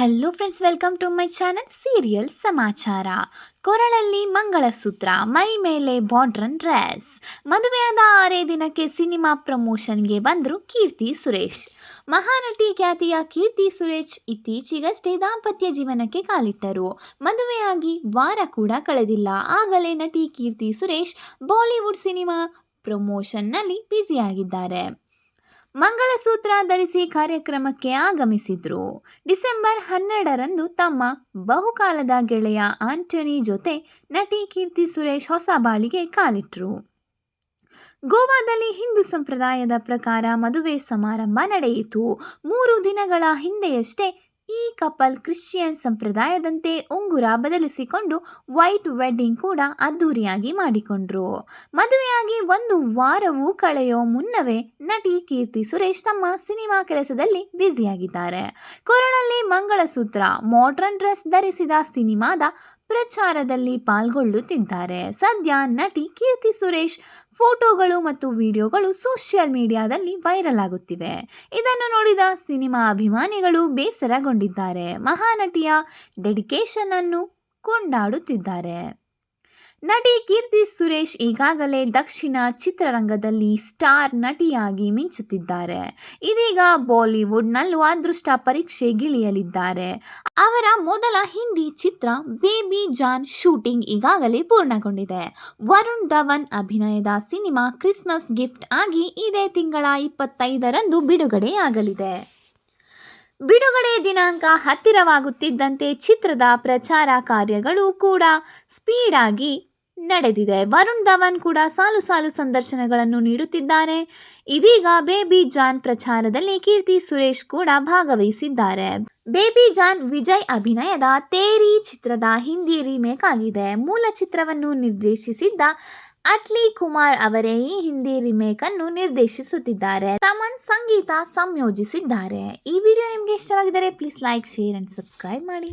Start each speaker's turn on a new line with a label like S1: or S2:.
S1: Hello friends welcome to my channel serial ಸಮಾಚಾರ ಕೊರಳಲ್ಲಿ ಮಂಗಳಸೂತ್ರ, ಮೈ ಮೇಲೆ ಬಾರ್ಡ್ರನ್ ಡ್ರೆಸ್ ಮದುವೆಯಾದ ಆರೇ ದಿನಕ್ಕೆ ಸಿನಿಮಾ ಪ್ರಮೋಷನ್ಗೆ ಬಂದರು ಕೀರ್ತಿ ಸುರೇಶ್. ಮಹಾನಟಿ ಖ್ಯಾತಿಯ ಕೀರ್ತಿ ಸುರೇಶ್ ಇತ್ತೀಚೆಗಷ್ಟೇ ದಾಂಪತ್ಯ ಜೀವನಕ್ಕೆ ಕಾಲಿಟ್ಟರು. ಮದುವೆಯಾಗಿ ವಾರ ಕೂಡ ಕಳೆದಿಲ್ಲ. ಆಗಲೇ ನಟಿ ಕೀರ್ತಿ ಸುರೇಶ್ ಬಾಲಿವುಡ್ ಸಿನಿಮಾ ಪ್ರಮೋಷನ್ನಲ್ಲಿ ಬ್ಯುಸಿಯಾಗಿದ್ದಾರೆ. ಮಂಗಳಸೂತ್ರ ಧರಿಸಿ ಕಾರ್ಯಕ್ರಮಕ್ಕೆ ಆಗಮಿಸಿದ್ರು. ಡಿಸೆಂಬರ್ ಹನ್ನೆರಡರಂದು ತಮ್ಮ ಬಹುಕಾಲದ ಗೆಳೆಯ ಆಂಟನಿ ಜೊತೆ ನಟಿ ಕೀರ್ತಿ ಸುರೇಶ್ ಹೊಸ ಬಾಳಿಗೆ ಕಾಲಿಟ್ರು. ಗೋವಾದಲ್ಲಿ ಹಿಂದೂ ಸಂಪ್ರದಾಯದ ಪ್ರಕಾರ ಮದುವೆ ಸಮಾರಂಭ ನಡೆಯಿತು. ಮೂರು ದಿನಗಳ ಹಿಂದೆಯಷ್ಟೇ ಈ ಕಪಲ್ ಕ್ರಿಶ್ಚಿಯನ್ ಸಂಪ್ರದಾಯದಂತೆ ಉಂಗುರ ಬದಲಿಸಿಕೊಂಡು ವೈಟ್ ವೆಡ್ಡಿಂಗ್ ಕೂಡ ಅದ್ಧೂರಿಯಾಗಿ ಮಾಡಿಕೊಂಡ್ರು. ಮದುವೆಯಾಗಿ ಒಂದು ವಾರವೂ ಕಳೆಯೋ ಮುನ್ನವೇ ನಟಿ ಕೀರ್ತಿ ಸುರೇಶ್ ತಮ್ಮ ಸಿನಿಮಾ ಕೆಲಸದಲ್ಲಿ ಬ್ಯುಸಿಯಾಗಿದ್ದಾರೆ. ಕೊರಳಲ್ಲಿ ಮಂಗಳಸೂತ್ರ ಮಾಡ್ರನ್ ಡ್ರೆಸ್ ಧರಿಸಿದ ಸಿನಿಮಾದ ಪ್ರಚಾರದಲ್ಲಿ ಪಾಲ್ಗೊಳ್ಳುತ್ತಿದ್ದಾರೆ. ಸದ್ಯ ನಟಿ ಕೀರ್ತಿ ಸುರೇಶ್ ಫೋಟೋಗಳು ಮತ್ತು ವಿಡಿಯೋಗಳು ಸೋಷಿಯಲ್ ಮೀಡಿಯಾದಲ್ಲಿ ವೈರಲ್ ಆಗುತ್ತಿವೆ. ಇದನ್ನು ನೋಡಿದ ಸಿನಿಮಾ ಅಭಿಮಾನಿಗಳು ಬೇಸರಗೊಂಡಿದ್ದಾರೆ. ಮಹಾನಟಿಯ ಡೆಡಿಕೇಶನ್ ಅನ್ನು ಕೊಂಡಾಡುತ್ತಿದ್ದಾರೆ. ನಟಿ ಕೀರ್ತಿ ಸುರೇಶ್ ಈಗಾಗಲೇ ದಕ್ಷಿಣ ಚಿತ್ರರಂಗದಲ್ಲಿ ಸ್ಟಾರ್ ನಟಿಯಾಗಿ ಮಿಂಚುತ್ತಿದ್ದಾರೆ. ಇದೀಗ ಬಾಲಿವುಡ್ನಲ್ಲೂ ಅದೃಷ್ಟ ಪರೀಕ್ಷೆಗಿಳಿಯಲಿದ್ದಾರೆ ಅವರ ಮೊದಲ ಹಿಂದಿ ಚಿತ್ರ ಬೇಬಿ ಜಾನ್ ಶೂಟಿಂಗ್ ಈಗಾಗಲೇ ಪೂರ್ಣಗೊಂಡಿದೆ. ವರುಣ್ ಧವನ್ ಅಭಿನಯದ ಸಿನಿಮಾ ಕ್ರಿಸ್ಮಸ್ ಗಿಫ್ಟ್ ಆಗಿ ಇದೇ ತಿಂಗಳ ಇಪ್ಪತ್ತೈದರಂದು ಬಿಡುಗಡೆಯಾಗಲಿದೆ. ಬಿಡುಗಡೆ ದಿನಾಂಕ ಹತ್ತಿರವಾಗುತ್ತಿದ್ದಂತೆ ಚಿತ್ರದ ಪ್ರಚಾರ ಕಾರ್ಯಗಳು ಕೂಡ ಸ್ಪೀಡಾಗಿ ನಡೆದಿದೆ. ವರುಣ್ ಧವನ್ ಕೂಡ ಸಾಲು ಸಾಲು ಸಂದರ್ಶನಗಳನ್ನು ನೀಡುತ್ತಿದ್ದಾರೆ. ಇದೀಗ ಬೇಬಿ ಜಾನ್ ಪ್ರಚಾರದಲ್ಲಿ ಕೀರ್ತಿ ಸುರೇಶ್ ಕೂಡ ಭಾಗವಹಿಸಿದ್ದಾರೆ. ಬೇಬಿ ಜಾನ್ ವಿಜಯ್ ಅಭಿನಯದ ತೇರಿ ಚಿತ್ರದ ಹಿಂದಿ ರೀಮೇಕ್ ಆಗಿದೆ. ಮೂಲ ಚಿತ್ರವನ್ನು ನಿರ್ದೇಶಿಸಿದ್ದ ಅಟ್ಲಿ ಕುಮಾರ್ ಅವರೇ ಈ ಹಿಂದಿ ರಿಮೇಕ್ ಅನ್ನು ನಿರ್ದೇಶಿಸುತ್ತಿದ್ದಾರೆ. ತಮನ್ ಸಂಗೀತ ಸಂಯೋಜಿಸಿದ್ದಾರೆ. ಈ ವಿಡಿಯೋ ನಿಮಗೆ ಇಷ್ಟವಾಗಿದ್ದರೆ please like, share and subscribe ಮಾಡಿ.